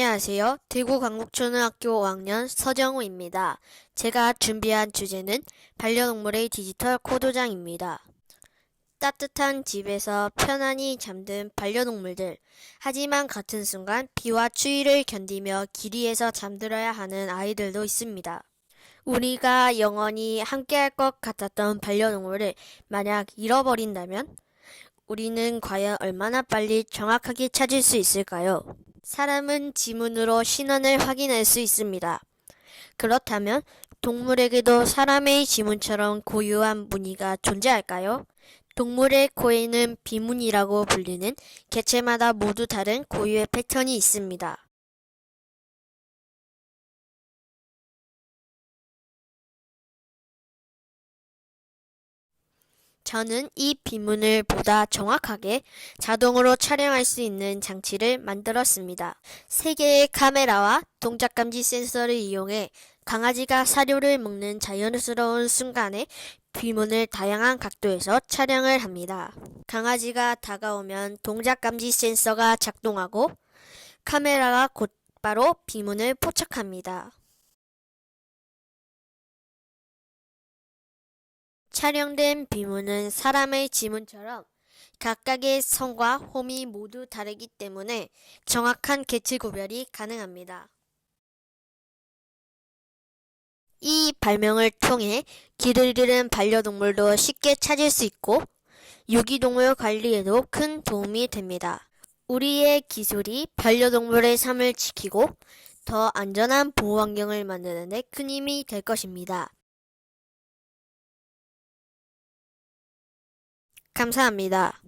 안녕하세요. 대구 강북초등학교 5학년 서정우입니다. 제가 준비한 주제는 반려동물의 디지털 코드장입니다. 따뜻한 집에서 편안히 잠든 반려동물들. 하지만 같은 순간 비와 추위를 견디며 길이에서 잠들어야 하는 아이들도 있습니다. 우리가 영원히 함께할 것 같았던 반려동물을 만약 잃어버린다면 우리는 과연 얼마나 빨리 정확하게 찾을 수 있을까요? 사람은 지문으로 신원을 확인할 수 있습니다. 그렇다면 동물에게도 사람의 지문처럼 고유한 무늬가 존재할까요? 동물의 코에는 비문이라고 불리는 개체마다 모두 다른 고유의 패턴이 있습니다. 저는 이 비문을 보다 정확하게 자동으로 촬영할 수 있는 장치를 만들었습니다. 세 개의 카메라와 동작 감지 센서를 이용해 강아지가 사료를 먹는 자연스러운 순간에 비문을 다양한 각도에서 촬영을 합니다. 강아지가 다가오면 동작 감지 센서가 작동하고 카메라가 곧바로 비문을 포착합니다. 촬영된 비문은 사람의 지문처럼 각각의 성과 홈이 모두 다르기 때문에 정확한 개체 구별이 가능합니다. 이 발명을 통해 길을 잃은 반려동물도 쉽게 찾을 수 있고 유기동물 관리에도 큰 도움이 됩니다. 우리의 기술이 반려동물의 삶을 지키고 더 안전한 보호 환경을 만드는 데 큰 힘이 될 것입니다. 감사합니다.